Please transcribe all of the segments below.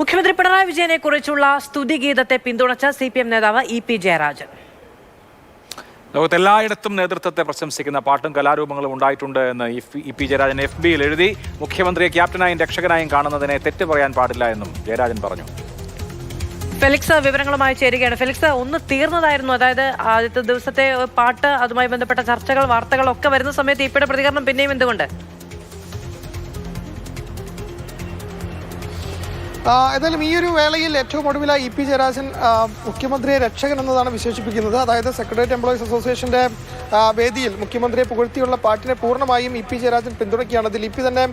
മുഖ്യമന്ത്രി പിണറായി വിജയനെ കുറിച്ചുള്ള സ്തുതിഗീതത്തെ പിന്തുണച്ച സി പി എം നേതാവ് ഇ പി ജയരാജൻ. ലോകത്ത് എല്ലായിടത്തും നേതൃത്വത്തെ പ്രശംസിക്കുന്ന പാട്ടും കലാരൂപങ്ങളും ഉണ്ടായിട്ടുണ്ട് എന്ന് E- E P Jayarajan F ബിയിൽ എഴുതി. മുഖ്യമന്ത്രിയെ ക്യാപ്റ്റനായും രക്ഷകനായും കാണുന്നതിനെ തെറ്റ് പറയാൻ പാടില്ല എന്നും ജയരാജൻ പറഞ്ഞു. ഫെലിക്സ് വിവരങ്ങളുമായി ചേരുകയാണ്. ഫെലിക്സ് ഒന്ന് തീർന്നതായിരുന്നു. അതായത് ആദ്യത്തെ ദിവസത്തെ പാട്ട് അതുമായി ബന്ധപ്പെട്ട ചർച്ചകൾ വാർത്തകൾ ഒക്കെ വരുന്ന സമയത്ത് ഇപ്പോഴത്തെ പ്രതികരണം പിന്നെയും എന്തുകൊണ്ട്? ആ, ഏതായാലും ഈ ഒരു വേളയിൽ ഏറ്റവും ഒടുവിലായി ഇ പി ജയരാജൻ മുഖ്യമന്ത്രിയെ രക്ഷകൻ എന്നതാണ് വിശേഷിപ്പിക്കുന്നത്. അതായത് സെക്രട്ടേറിയറ്റ് എംപ്ലോയീസ് അസോസിയേഷന്റെ വേദിയിൽ മുഖ്യമന്ത്രിയെ പുകഴ്ത്തിയുള്ള പാട്ടിനെ പൂർണമായും ഇ പി ജയരാജൻ പിന്തുണയ്ക്കുകയാണ് അതിൽ ഇ പി തന്നെ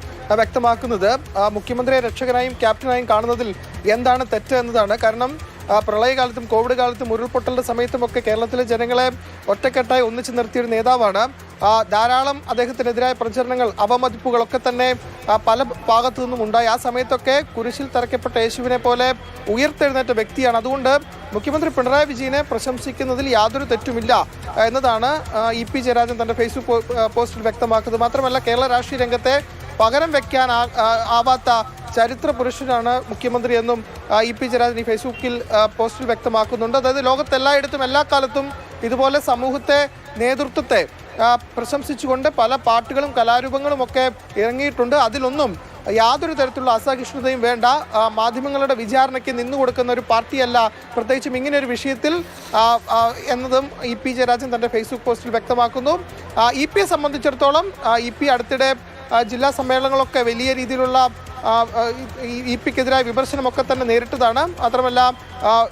വ്യക്തമാക്കുന്നത്. മുഖ്യമന്ത്രിയെ രക്ഷകനായും ക്യാപ്റ്റനായും കാണുന്നതിൽ എന്താണ് തെറ്റ് എന്നതാണ്. കാരണം പ്രളയകാലത്തും കോവിഡ് കാലത്തും ഉരുൾപൊട്ടലിന്റെ സമയത്തുമൊക്കെ കേരളത്തിലെ ജനങ്ങളെ ഒറ്റക്കെട്ടായി ഒന്നിച്ചു നിർത്തിയൊരു നേതാവാണ്. ആ, ധാരാളം അദ്ദേഹത്തിനെതിരായ പ്രചരണങ്ങൾ അവമതിപ്പുകളൊക്കെ തന്നെ ആ, പല ഭാഗത്തു നിന്നും ഉണ്ടായി. ആ സമയത്തൊക്കെ കുരിശിൽ തറയ്ക്കപ്പെട്ട യേശുവിനെ പോലെ ഉയർത്തെഴുന്നേറ്റ വ്യക്തിയാണ്. അതുകൊണ്ട് മുഖ്യമന്ത്രി പിണറായി വിജയനെ പ്രശംസിക്കുന്നതിൽ യാതൊരു തെറ്റുമില്ല ആ, എന്നതാണ് ആ, ഇ പി ജയരാജൻ തന്റെ ഫേസ്ബുക്ക് പോസ്റ്റിൽ വ്യക്തമാക്കുന്നത്. മാത്രമല്ല കേരള രാഷ്ട്രീയ രംഗത്തെ പകരം വെക്കാൻ ആവാത്ത ചരിത്ര പുരുഷനാണ് മുഖ്യമന്ത്രി എന്നും ഇ പി ജയരാജൻ ഈ ഫേസ്ബുക്കിൽ പോസ്റ്റിൽ വ്യക്തമാക്കുന്നുണ്ട്. അതായത് ലോകത്തെല്ലായിടത്തും എല്ലാ കാലത്തും ഇതുപോലെ സമൂഹത്തെ നേതൃത്വത്തെ പ്രശംസിച്ചുകൊണ്ട് പല പാട്ടുകളും കലാരൂപങ്ങളും ഒക്കെ ഇറങ്ങിയിട്ടുണ്ട്. അതിലൊന്നും യാതൊരു തരത്തിലുള്ള അസഹിഷ്ണുതയും വേണ്ട. മാധ്യമങ്ങളുടെ വിചാരണയ്ക്ക് നിന്നു കൊടുക്കുന്ന ഒരു പാർട്ടിയല്ല. പ്രത്യേകിച്ചും ഇങ്ങനെ ഒരു വിഷയത്തിൽ എന്നതും ഇ പി ജയരാജൻ തന്റെ ഫേസ്ബുക്ക് പോസ്റ്റിൽ വ്യക്തമാക്കുന്നു. ഇ പിയെ സംബന്ധിച്ചിടത്തോളം ഇ പി അടുത്തിടെ ജില്ലാ സമ്മേളനങ്ങളൊക്കെ വലിയ രീതിയിലുള്ള ഇ പിക്കെതിരായ വിമർശനമൊക്കെ തന്നെ നേരിട്ടതാണ്. മാത്രമല്ല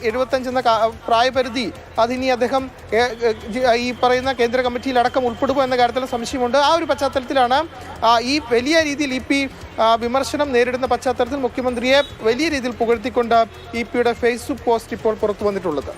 എഴുപത്തഞ്ചെന്ന പ്രായപരിധി അതിനി അദ്ദേഹം ഈ പറയുന്ന കേന്ദ്ര കമ്മിറ്റിയിൽ അടക്കം ഉൾപ്പെടുമോ എന്ന കാര്യത്തിൽ സംശയമുണ്ട്. ആ ഒരു പശ്ചാത്തലത്തിലാണ് ഈ വലിയ രീതിയിൽ ഇ പി വിമർശനം നേരിടുന്ന പശ്ചാത്തലത്തിൽ മുഖ്യമന്ത്രിയെ വലിയ രീതിയിൽ പുകഴ്ത്തിക്കൊണ്ട് ഇ പിയുടെ ഫേസ്ബുക്ക് പോസ്റ്റ് ഇപ്പോൾ പുറത്തു വന്നിട്ടുള്ളത്.